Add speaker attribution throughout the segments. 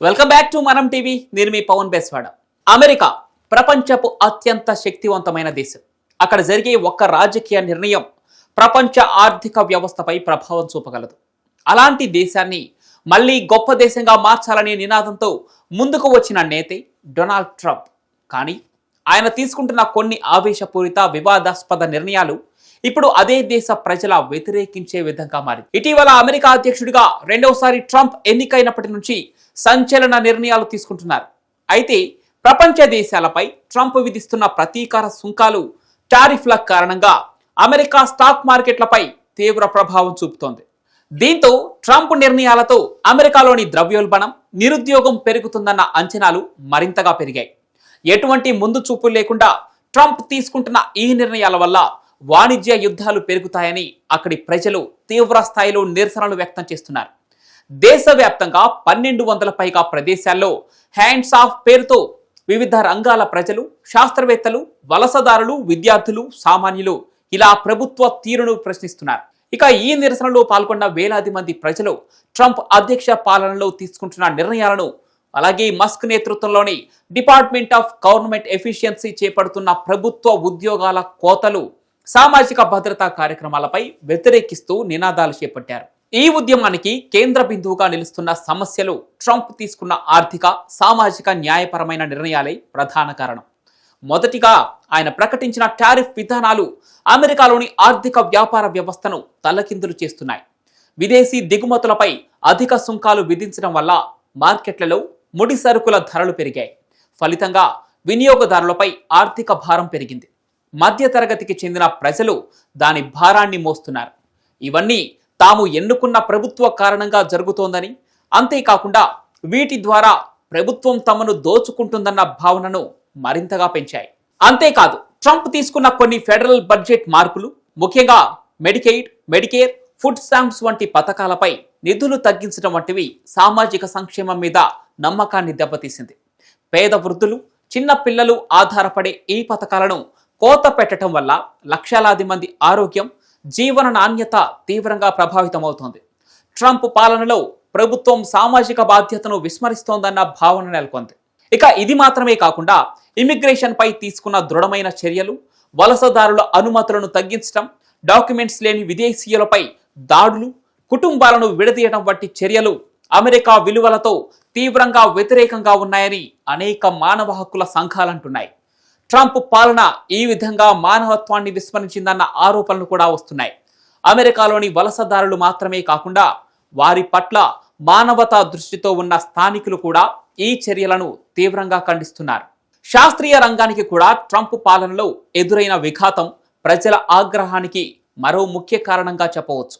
Speaker 1: Welcome back to Manam TV నేను మీ Pawan Beswada. America ప్రపంచపు అత్యంత శక్తివంతమైన దేశం. అక్కడ జరిగే ఒక్క రాజకీయ నిర్ణయం ప్రపంచ ఆర్థిక వ్యవస్థపై ప్రభావం చూపగలదు. అలాంటి దేశాన్ని మళ్ళీ గొప్ప దేశంగా మార్చాలనే నినాదంతో ముందుకు వచ్చిన నేతే డొనాల్డ్ ట్రంప్. కానీ ఆయన తీసుకుంటున్న కొన్ని ఆవేశపూరిత వివాదాస్పద నిర్ణయాలు ఇప్పుడు అదే దేశ ప్రజల వ్యతిరేకించే విధంగా మారింది. ఇటీవల అమెరికా అధ్యక్షుడిగా రెండవసారి ట్రంప్ ఎన్నికైనప్పటి నుంచి సంచలన నిర్ణయాలు తీసుకుంటున్నారు. అయితే ప్రపంచ దేశాలపై ట్రంప్ విధిస్తున్న ప్రతీకార సుంకాలు టారిఫ్ల కారణంగా అమెరికా స్టాక్ మార్కెట్లపై తీవ్ర ప్రభావం చూపుతోంది. దీంతో ట్రంప్ నిర్ణయాలతో అమెరికాలోని ద్రవ్యోల్బణం నిరుద్యోగం పెరుగుతుందన్న అంచనాలు మరింతగా పెరిగాయి. ఎటువంటి ముందు చూపు లేకుండా ట్రంప్ తీసుకుంటున్న ఈ నిర్ణయాల వల్ల వాణిజ్య యుద్ధాలు పెరుగుతాయని అక్కడి ప్రజలు తీవ్ర స్థాయిలో నిరసనలు వ్యక్తం చేస్తున్నారు. దేశవ్యాప్తంగా పన్నెండు వందల పైగా ప్రదేశాల్లో హ్యాండ్స్ ఆఫ్ పేరుతో వివిధ రంగాల ప్రజలు శాస్త్రవేత్తలు వలసదారులు విద్యార్థులు సామాన్యులు ఇలా ప్రభుత్వ తీరును ప్రశ్నిస్తున్నారు. ఇక ఈ నిరసనలో పాల్గొన్న వేలాది మంది ప్రజలు ట్రంప్ అధ్యక్ష పాలనలో తీసుకుంటున్న నిర్ణయాలను అలాగే మస్క్ నేతృత్వంలోని డిపార్ట్మెంట్ ఆఫ్ గవర్నమెంట్ ఎఫిషియన్సీ చేపడుతున్న ప్రభుత్వ ఉద్యోగాల కోతలు సామాజిక భద్రతా కార్యక్రమాలపై వ్యతిరేకిస్తూ నినాదాలు చేపట్టారు. ఈ ఉద్యమానికి కేంద్ర బిందువుగా నిలుస్తున్న సమస్యలు ట్రంప్ తీసుకున్న ఆర్థిక సామాజిక న్యాయపరమైన నిర్ణయాలే ప్రధాన కారణం. మొదటిగా ఆయన ప్రకటించిన టారిఫ్ విధానాలు అమెరికాలోని ఆర్థిక వ్యాపార వ్యవస్థను తలకిందులు చేస్తున్నాయి. విదేశీ దిగుమతులపై అధిక సుంకాలు విధించడం వల్ల మార్కెట్లలో ముడి సరుకుల ధరలు పెరిగాయి. ఫలితంగా వినియోగదారులపై ఆర్థిక భారం పెరిగింది. మధ్యతరగతికి చెందిన ప్రజలు దాని భారాన్ని మోస్తున్నారు. ఇవన్నీ తాము ఎన్నుకున్న ప్రభుత్వ కారణంగా జరుగుతోందని అంతేకాకుండా వీటి ద్వారా ప్రభుత్వం తమను దోచుకుంటుందన్న భావనను మరింతగా పెంచాయి. అంతేకాదు ట్రంప్ తీసుకున్న కొన్ని ఫెడరల్ బడ్జెట్ మార్పులు ముఖ్యంగా మెడికెయిడ్ మెడికేర్ ఫుడ్ స్టాంప్స్ వంటి పథకాలపై నిధులు తగ్గించడం వంటివి సామాజిక సంక్షేమం మీద నమ్మకాన్ని దెబ్బతీసింది. పేద వృద్ధులు చిన్న పిల్లలు ఆధారపడే ఈ పథకాలను కోత పెట్టడం వల్ల లక్షలాది మంది ఆరోగ్యం జీవన నాణ్యత తీవ్రంగా ప్రభావితమవుతోంది. ట్రంప్ పాలనలో ప్రభుత్వం సామాజిక బాధ్యతను విస్మరిస్తోందన్న భావన నెలకొంది. ఇక ఇది మాత్రమే కాకుండా ఇమిగ్రేషన్ పై తీసుకున్న దృఢమైన చర్యలు వలసదారుల అనుమతులను తగ్గించడం డాక్యుమెంట్స్ లేని విదేశీయులపై దాడులు కుటుంబాలను విడదీయడం వంటి చర్యలు అమెరికా విలువలతో తీవ్రంగా వ్యతిరేకంగా ఉన్నాయని అనేక మానవ హక్కుల సంఘాలంటున్నాయి. ట్రంప్ పాలన ఈ విధంగా మానవత్వాన్ని విస్మరించిందన్న ఆరోపణలు కూడా వస్తున్నాయి. అమెరికాలోని వలసదారులు మాత్రమే కాకుండా వారి పట్ల మానవతా దృష్టితో ఉన్న స్థానికులు కూడా ఈ చర్యలను తీవ్రంగా ఖండిస్తున్నారు. శాస్త్రీయ రంగానికి కూడా ట్రంప్ పాలనలో ఎదురైన విఘాతం ప్రజల ఆగ్రహానికి మరో ముఖ్య కారణంగా చెప్పవచ్చు.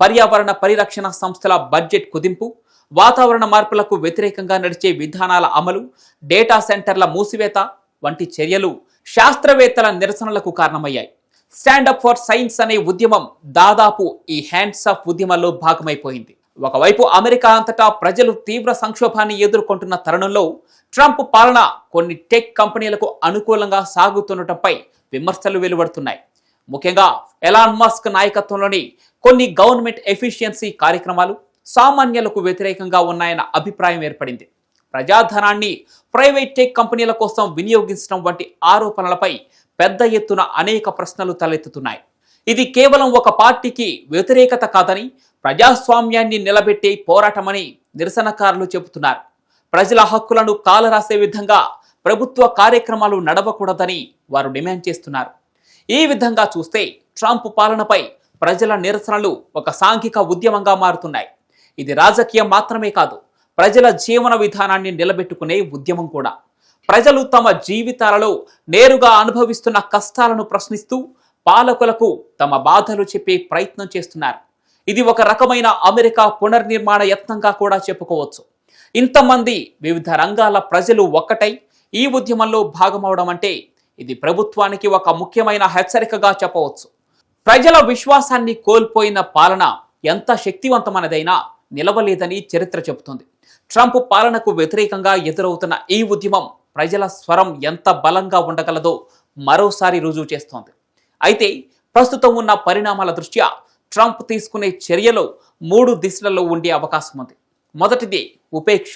Speaker 1: పర్యావరణ పరిరక్షణ సంస్థల బడ్జెట్ కుదింపు వాతావరణ మార్పులకు వ్యతిరేకంగా నడిచే విధానాల అమలు డేటా సెంటర్ల మూసివేత వంటి చర్యలు శాస్త్రవేత్తల నిరసనలకు కారణమయ్యాయి. స్టాండప్ ఫర్ సైన్స్ అనే ఉద్యమం దాదాపు ఈ హ్యాండ్స్ ఆఫ్ ఉద్యమంలో భాగమైపోయింది. ఒకవైపు అమెరికా అంతటా ప్రజలు తీవ్ర సంక్షోభాన్ని ఎదుర్కొంటున్న తరుణంలో ట్రంప్ పాలన కొన్ని టెక్ కంపెనీలకు అనుకూలంగా సాగుతుండటంపై విమర్శలు వెలువడుతున్నాయి. ముఖ్యంగా ఎలాన్ మస్క్ నాయకత్వంలోని కొన్ని గవర్నమెంట్ ఎఫిషియన్సీ కార్యక్రమాలు సామాన్యులకు వ్యతిరేకంగా ఉన్నాయన్న అభిప్రాయం ఏర్పడింది. ప్రజాధనాన్ని ప్రైవేట్ టెక్ కంపెనీల కోసం వినియోగించడం వంటి ఆరోపణలపై పెద్ద ఎత్తున అనేక ప్రశ్నలు తలెత్తుతున్నాయి. ఇది కేవలం ఒక పార్టీకి వ్యతిరేకత కాదని ప్రజాస్వామ్యాన్ని నిలబెట్టే పోరాటమని నిరసనకారులు చెబుతున్నారు. ప్రజల హక్కులను కాలరాసే విధంగా ప్రభుత్వ కార్యక్రమాలు నడవకూడదని వారు డిమాండ్ చేస్తున్నారు. ఈ విధంగా చూస్తే ట్రంప్ పాలనపై ప్రజల నిరసనలు ఒక సాంఘిక ఉద్యమంగా మారుతున్నాయి. ఇది రాజకీయం మాత్రమే కాదు ప్రజల జీవన విధానాన్ని నిలబెట్టుకునే ఉద్యమం కూడా. ప్రజలు తమ జీవితాలలో నేరుగా అనుభవిస్తున్న కష్టాలను ప్రశ్నిస్తూ పాలకులకు తమ బాధలు చెప్పే ప్రయత్నం చేస్తున్నారు. ఇది ఒక రకమైన అమెరికా పునర్నిర్మాణ యత్నంగా కూడా చెప్పుకోవచ్చు. ఇంతమంది వివిధ రంగాల ప్రజలు ఒక్కటై ఈ ఉద్యమంలో భాగమవడం అంటే ఇది ప్రభుత్వానికి ఒక ముఖ్యమైన హెచ్చరికగా చెప్పవచ్చు. ప్రజల విశ్వాసాన్ని కోల్పోయిన పాలన ఎంత శక్తివంతమైనదైనా నిలవలేదని చరిత్ర చెబుతుంది. ట్రంప్ పాలనకు వ్యతిరేకంగా ఎదురవుతున్న ఈ ఉద్యమం ప్రజల స్వరం ఎంత బలంగా ఉండగలదో మరోసారి రుజువు చేస్తోంది. అయితే ప్రస్తుతం ఉన్న పరిణామాల దృష్ట్యా ట్రంప్ తీసుకునే చర్యలు మూడు దిశలలో ఉండే అవకాశం ఉంది. మొదటిది ఉపేక్ష.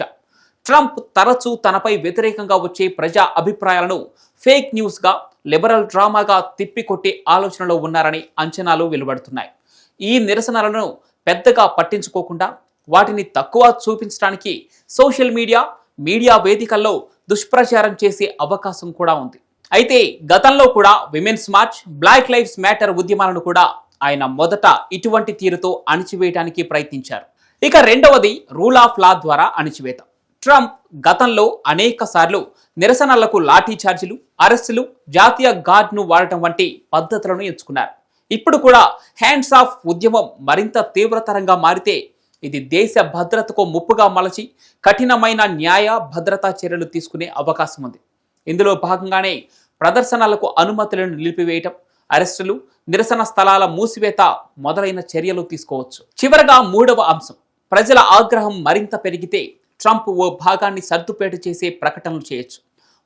Speaker 1: ట్రంప్ తరచూ తనపై వ్యతిరేకంగా వచ్చే ప్రజా అభిప్రాయాలను ఫేక్ న్యూస్గా లిబరల్ డ్రామాగా తిప్పికొట్టే ఆలోచనలో ఉన్నారని అంచనాలు వెలువడుతున్నాయి. ఈ నిరసనలను పెద్దగా పట్టించుకోకుండా వాటిని తక్కువ చూపించడానికి సోషల్ మీడియా మీడియా వేదికల్లో దుష్ప్రచారం చేసే అవకాశం కూడా ఉంది. అయితే గతంలో కూడా women's march black lives matter ఉద్యమాలను కూడా ఆయన మొదట ఇటువంటి తీరుతో అణిచివేయడానికి ప్రయత్నించారు. ఇక రెండవది రూల్ ఆఫ్ లా ద్వారా అణిచివేత. ట్రంప్ గతంలో అనేక సార్లు నిరసనలకు లాఠీ ఛార్జీలు అరెస్టులు జాతీయ గార్డ్ను వాడటం వంటి పద్ధతులను ఎంచుకున్నారు. ఇప్పుడు కూడా హ్యాండ్స్ ఆఫ్ ఉద్యమం మరింత తీవ్రతరంగా మారితే ఇది దేశ భద్రతకు ముప్పుగా మలచి కఠినమైన న్యాయ భద్రతా చర్యలు తీసుకునే అవకాశం ఉంది. ఇందులో భాగంగానే ప్రదర్శనలకు అనుమతులను నిలిపివేయటం అరెస్టులు నిరసన స్థలాల మూసివేత మొదలైన చర్యలు తీసుకోవచ్చు. చివరగా మూడవ అంశం ప్రజల ఆగ్రహం మరింత పెరిగితే ట్రంప్ ఓ భాగాన్ని సర్దుపేట చేసే ప్రకటనలు చేయొచ్చు.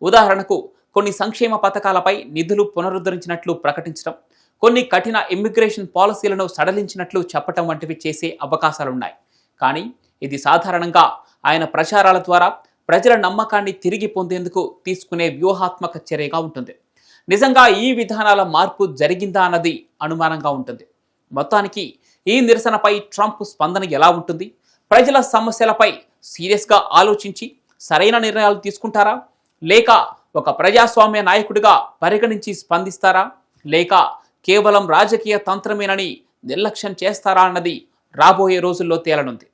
Speaker 1: ఉదాహరణకు కొన్ని సంక్షేమ పథకాలపై నిధులు పునరుద్ధరించినట్లు ప్రకటించడం కొన్ని కఠిన ఇమ్మిగ్రేషన్ పాలసీలను సడలించినట్లు చెప్పటం వంటివి చేసే అవకాశాలున్నాయి. కానీ ఇది సాధారణంగా ఆయన ప్రచారాల ద్వారా ప్రజల నమ్మకాన్ని తిరిగి పొందేందుకు తీసుకునే వ్యూహాత్మక చర్యగా ఉంటుంది. నిజంగా ఈ విధానాల మార్పు జరిగిందా అన్నది అనుమానంగా ఉంటుంది. మొత్తానికి ఈ నిరసనపై ట్రంప్ స్పందన ఎలా ఉంటుంది? ప్రజల సమస్యలపై సీరియస్గా ఆలోచించి సరైన నిర్ణయాలు తీసుకుంటారా? లేక ఒక ప్రజాస్వామ్య నాయకుడిగా పరిగణించి స్పందిస్తారా? లేక కేవలం రాజకీయ తంత్రమేనని నిర్లక్ష్యం చేస్తారా అన్నది రాబోయే రోజుల్లో తేలనుంది.